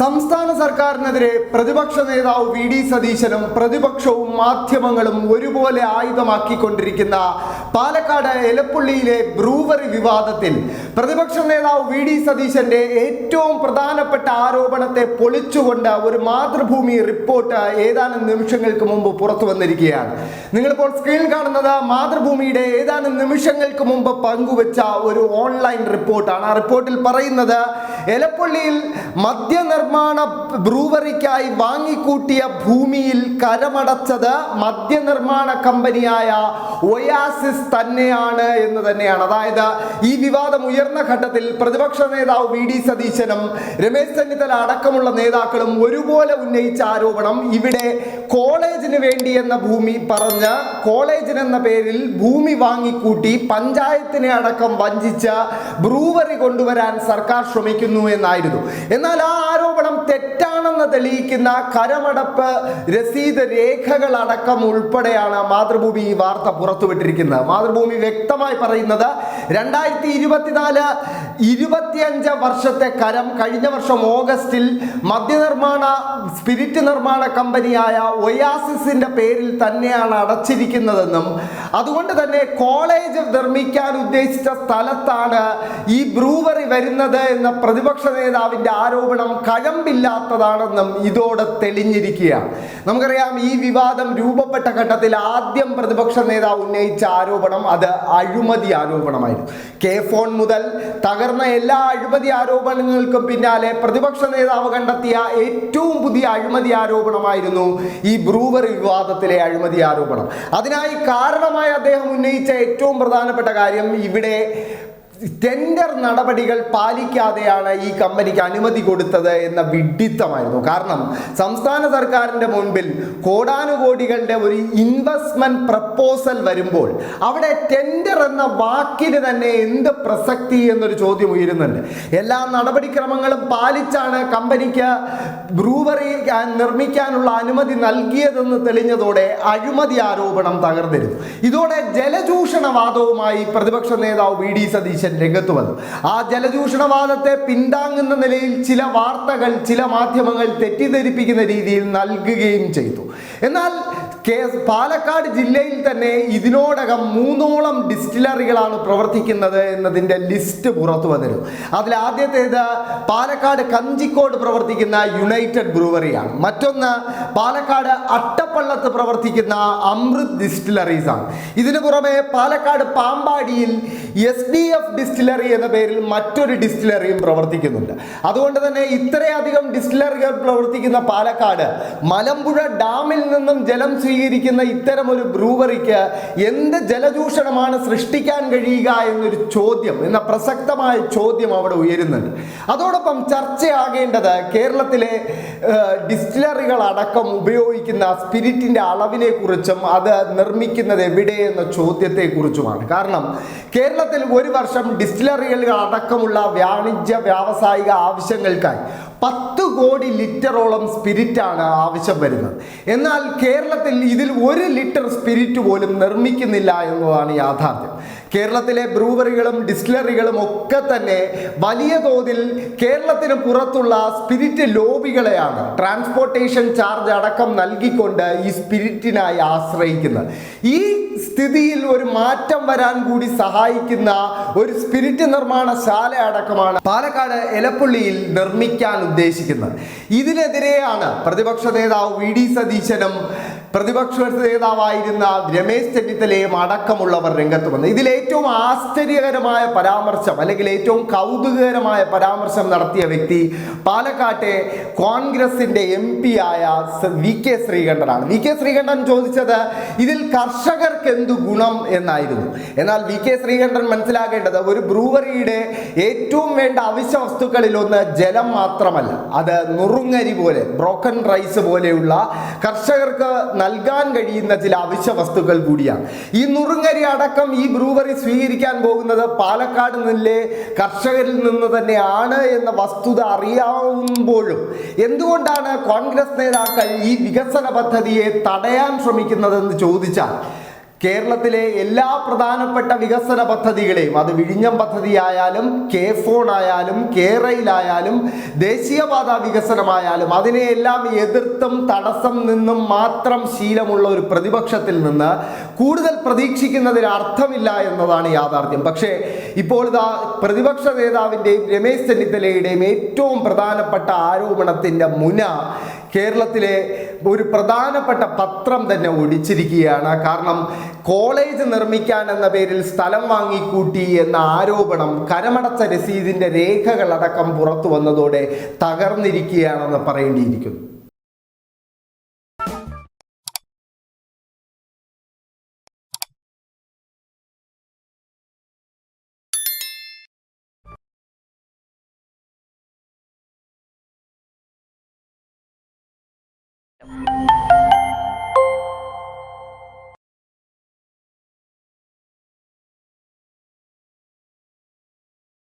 സംസ്ഥാന സർക്കാരിനെതിരെ പ്രതിപക്ഷ നേതാവ് വി ഡി സതീശനും പ്രതിപക്ഷവും മാധ്യമങ്ങളും ഒരുപോലെ ആയുധമാക്കിക്കൊണ്ടിരിക്കുന്ന പാലക്കാട് എലപ്പുള്ളിയിലെ ബ്രൂവറി വിവാദത്തിൽ പ്രതിപക്ഷ നേതാവ് വി ഡി സതീശന്റെ ഏറ്റവും പ്രധാനപ്പെട്ട ആരോപണത്തെ പൊളിച്ചുകൊണ്ട് ഒരു മാതൃഭൂമി റിപ്പോർട്ട് ഏതാനും നിമിഷങ്ങൾക്ക് മുമ്പ് പുറത്തു വന്നിരിക്കുകയാണ്. നിങ്ങളിപ്പോൾ സ്ക്രീനിൽ കാണുന്നത് മാതൃഭൂമിയുടെ ഏതാനും നിമിഷങ്ങൾക്ക് മുമ്പ് പങ്കുവച്ച ഒരു ഓൺലൈൻ റിപ്പോർട്ടാണ്. ആ റിപ്പോർട്ടിൽ പറയുന്നത് എലപ്പള്ളിയിൽ മദ്യനിർമ്മാണ ബ്രൂവറിക്കായി വാങ്ങിക്കൂട്ടിയ ഭൂമിയിൽ കരമടച്ചത് മദ്യനിർമ്മാണ കമ്പനിയായ ഒയാസിസ് തന്നെയാണ് എന്ന് തന്നെയാണ്. അതായത് ഈ വിവാദം ഉയർന്ന ഘട്ടത്തിൽ പ്രതിപക്ഷ നേതാവ് വി ഡി സതീശനും രമേശ് ചെന്നിത്തല അടക്കമുള്ള നേതാക്കളും ഒരുപോലെ ഉന്നയിച്ച ആരോപണം ഇവിടെ കോളേജിന് വേണ്ടി എന്ന ഭൂമി പറഞ്ഞ് കോളേജിന് എന്ന പേരിൽ ഭൂമി വാങ്ങിക്കൂട്ടി പഞ്ചായത്തിനെ അടക്കം വഞ്ചിച്ച് ബ്രൂവറി കൊണ്ടുവരാൻ സർക്കാർ ശ്രമിക്കുന്നു എന്നായിരുന്നു. എന്നാൽ ആ ആരോപണം തെറ്റാണെന്ന് തെളിയിക്കുന്ന കരമടപ്പ് രസീത് രേഖകൾ അടക്കം ഉൾപ്പെടെയാണ് മാതൃഭൂമി ഈ വാർത്ത പുറത്തുവിട്ടിരിക്കുന്നത്. മാതൃഭൂമി വ്യക്തമായി പറയുന്നത് രണ്ടായിരത്തി ഇരുപത്തിനാല് ഇരുപത്തിയഞ്ച് വർഷത്തെ കരം കഴിഞ്ഞ വർഷം ഓഗസ്റ്റിൽ മദ്യനിർമ്മാണ സ്പിരിറ്റ് നിർമ്മാണ കമ്പനിയായ ഒയാസിസിന്റെ പേരിൽ തന്നെയാണ് അടച്ചിരിക്കുന്നതെന്നും അതുകൊണ്ട് തന്നെ കോളേജ് നിർമ്മിക്കാൻ ഉദ്ദേശിച്ച സ്ഥലത്താണ് ഈ ബ്രൂവറി വരുന്നത് എന്ന പ്രതിപക്ഷ നേതാവിന്റെ ആരോപണം കഴമ്പില്ലാത്തതാണെന്നും ഇതോടെ തെളിഞ്ഞിരിക്കുകയാണ് നമുക്കറിയാം ഈ വിവാദം രൂപപ്പെട്ട ഘട്ടത്തിൽ ആദ്യം പ്രതിപക്ഷ നേതാവ് ഉന്നയിച്ച ആരോപണം അത് അഴിമതി ആരോപണമായിരുന്നു കെ ഫോൺ മുതൽ തകർന്ന എല്ലാ അഴിമതി ആരോപണങ്ങൾക്കും പിന്നാലെ പ്രതിപക്ഷ നേതാവ് കണ്ടെത്തിയ ഏറ്റവും പുതിയ അഴിമതി ആരോപണമായിരുന്നു ഈ ബ്രൂവറി വിവാദത്തിലെ അഴിമതി ആരോപണം. അതിനായി കാരണമായി അദ്ദേഹം ഉന്നയിച്ച ഏറ്റവും പ്രധാനപ്പെട്ട കാര്യം ഇവിടെ ടെൻഡർ നടപടികൾ പാലിക്കാതെയാണ് ഈ കമ്പനിക്ക് അനുമതി കൊടുത്തത് എന്ന വിഡിത്തമായിരുന്നു. കാരണം സംസ്ഥാന സർക്കാരിന്റെ മുൻപിൽ കോടാനുകോടികളുടെ ഒരു ഇൻവെസ്റ്റ്മെന്റ് പ്രപ്പോസൽ വരുമ്പോൾ അവിടെ ടെൻഡർ എന്ന വാക്കിന് തന്നെ എന്ത് പ്രസക്തി എന്നൊരു ചോദ്യം ഉയരുന്നുണ്ട്. എല്ലാ നടപടിക്രമങ്ങളും പാലിച്ചാണ് കമ്പനിക്ക് ബ്രൂവറി നിർമ്മിക്കാനുള്ള അനുമതി നൽകിയതെന്ന് തെളിഞ്ഞതോടെ അഴിമതി ആരോപണം തകർന്നിരുന്നു. ഇതോടെ ജലചൂഷണവാദവുമായി പ്രതിപക്ഷ നേതാവ് വി ഡി സതീശൻ രംഗത്ത് വന്നു. ആ ജലചൂഷണവാദത്തെ പിന്താങ്ങുന്ന നിലയിൽ ചില വാർത്തകൾ ചില മാധ്യമങ്ങൾ തെറ്റിദ്ധരിപ്പിക്കുന്ന രീതിയിൽ നൽകുകയും ചെയ്തു. എന്നാൽ കേ പാലക്കാട് ജില്ലയിൽ തന്നെ ഇതിനോടകം മൂന്നോളം ഡിസ്റ്റിലറികളാണ് പ്രവർത്തിക്കുന്നത് എന്നതിന്റെ ലിസ്റ്റ് പുറത്തു വന്നിരുന്നു. അതിൽ ആദ്യത്തേത് പാലക്കാട് കഞ്ചിക്കോട് പ്രവർത്തിക്കുന്ന യുണൈറ്റഡ് ബ്രൂവറിയാണ്. മറ്റൊന്ന് പാലക്കാട് അട്ടപ്പള്ളത്ത് പ്രവർത്തിക്കുന്ന അമൃത് ഡിസ്റ്റിലറീസ് ആണ്. ഇതിനു പുറമെ പാലക്കാട് പാമ്പാടിയിൽ എസ് ഡി എഫ് ഡിസ്റ്റിലറി എന്ന പേരിൽ മറ്റൊരു ഡിസ്റ്റിലറിയും പ്രവർത്തിക്കുന്നുണ്ട്. അതുകൊണ്ട് തന്നെ ഇത്രയധികം ഡിസ്റ്റിലറികൾ പ്രവർത്തിക്കുന്ന പാലക്കാട് മലമ്പുഴ ഡാമിൽ നിന്നും ജലം സ്വീകരിക്കുന്ന ഇത്തരം ഒരു ബ്രൂവറിക്ക് എന്ത് ജലചൂഷണമാണ് സൃഷ്ടിക്കാൻ കഴിയുക എന്നൊരു ചോദ്യം എന്ന പ്രസക്തമായ ചോദ്യം അവിടെ ഉയരുന്നുണ്ട്. അതോടൊപ്പം ചർച്ചയാകേണ്ടത് കേരളത്തിലെ ഡിസ്റ്റിലറികൾ അടക്കം ഉപയോഗിക്കുന്ന സ്പിരിറ്റിന്റെ അളവിനെ കുറിച്ചും അത് നിർമ്മിക്കുന്നത് എവിടെ എന്ന ചോദ്യത്തെക്കുറിച്ചുമാണ്. കാരണം കേരളത്തിൽ ഒരു വർഷം ഡിസ്റ്റിലറികൾ അടക്കമുള്ള വാണിജ്യ വ്യാവസായിക ആവശ്യങ്ങൾക്കായി പത്ത് കോടി ലിറ്ററോളം സ്പിരിറ്റാണ് ആവശ്യം വരുന്നത്. എന്നാൽ കേരളത്തിൽ ഇതിൽ ഒരു ലിറ്റർ സ്പിരിറ്റ് പോലും നിർമ്മിക്കുന്നില്ല എന്നതാണ് യാഥാർത്ഥ്യം. കേരളത്തിലെ ബ്രൂവറികളും ഡിസ്റ്റിലറികളും ഒക്കെ തന്നെ വലിയ തോതിൽ കേരളത്തിന് പുറത്തുള്ള സ്പിരിറ്റ് ലോബികളെയാണ്. ട്രാൻസ്പോർട്ടേഷൻ ചാർജ് അടക്കം നൽകിക്കൊണ്ട് ഈ സ്പിരിറ്റിനായി ആശ്രയിക്കുന്നത്. ഈ സ്ഥിതിയിൽ ഒരു മാറ്റം വരാൻ കൂടി സഹായിക്കുന്ന ഒരു സ്പിരിറ്റ് നിർമ്മാണ ശാല അടക്കമാണ് പാലക്കാട് എലപ്പുള്ളിയിൽ നിർമ്മിക്കാൻ ഉദ്ദേശിക്കുന്നത്. ഇതിനെതിരെയാണ് പ്രതിപക്ഷ നേതാവ് വി ഡി സതീശനും പ്രതിപക്ഷ നേതാവായിരുന്ന രമേശ് ചെന്നിത്തലയും അടക്കമുള്ളവർ രംഗത്ത് വന്നു. ഇതിൽ ഏറ്റവും ആശ്ചര്യകരമായ പരാമർശം അല്ലെങ്കിൽ ഏറ്റവും കൗതുകകരമായ പരാമർശം നടത്തിയ വ്യക്തി പാലക്കാട്ടെ കോൺഗ്രസിന്റെ എം പി ആയ വി കെ ശ്രീകണ്ഠനാണ്. വി കെ ശ്രീകണ്ഠൻ ചോദിച്ചത് ഇതിൽ കർഷകർക്ക് എന്തു ഗുണം എന്നായിരുന്നു? എന്നാൽ വി കെ ശ്രീകണ്ഠൻ മനസ്സിലാക്കേണ്ടത് ഒരു ബ്രൂവറിയുടെ ഏറ്റവും വേണ്ട അവശ്യ വസ്തുക്കളിൽ ഒന്ന് ജലം മാത്രമല്ല. അത് നുറുങ്ങരി പോലെ ബ്രോക്കൺ റൈസ് പോലെയുള്ള കർഷകർക്ക് നൽകാൻ കഴിയുന്ന ചില അവശ്യ വസ്തുക്കൾ കൂടിയാണ്. ഈ നുറുങ്ങരി അടക്കം ഈ ബ്രൂവറി സ്വീകരിക്കാൻ പോകുന്നത് പാലക്കാട് നിന്നിലെ കർഷകരിൽ നിന്ന് തന്നെയാണ് എന്ന വസ്തുത അറിയാവുമ്പോഴും എന്തുകൊണ്ടാണ് കോൺഗ്രസ് നേതാക്കൾ ഈ വികസന പദ്ധതിയെ തടയാൻ ശ്രമിക്കുന്നതെന്ന് ചോദിച്ചാൽ കേരളത്തിലെ എല്ലാ പ്രധാനപ്പെട്ട വികസന പദ്ധതികളെയും അത് വിഴിഞ്ഞം പദ്ധതിയായാലും കെ ഫോൺ ആയാലും കേരയിലായാലും ദേശീയപാത വികസനമായാലും അതിനെയെല്ലാം എതിർത്തും തടസ്സം നിന്നും മാത്രം ശീലമുള്ള ഒരു പ്രതിപക്ഷത്തിൽ നിന്ന് കൂടുതൽ പ്രതീക്ഷിക്കുന്നതിന് അർത്ഥമില്ല എന്നതാണ് യാഥാർത്ഥ്യം. പക്ഷേ ഇപ്പോൾ ഇതാ പ്രതിപക്ഷ നേതാവിന്റെയും രമേശ് ചെന്നിത്തലയുടെയും ഏറ്റവും പ്രധാനപ്പെട്ട ആരോപണത്തിന്റെ മുന കേരളത്തിലെ ഒരു പ്രധാനപ്പെട്ട പത്രം തന്നെ ഒടിച്ചിരിക്കുകയാണ്. കാരണം കോളേജ് നിർമ്മിക്കാൻ എന്ന പേരിൽ സ്ഥലം വാങ്ങിക്കൂട്ടി എന്ന ആരോപണം കരമടച്ച രസീതിന്റെ രേഖകളടക്കം പുറത്തു വന്നതോടെ തകർന്നിരിക്കുകയാണെന്ന് പറയേണ്ടിയിരിക്കുന്നു. you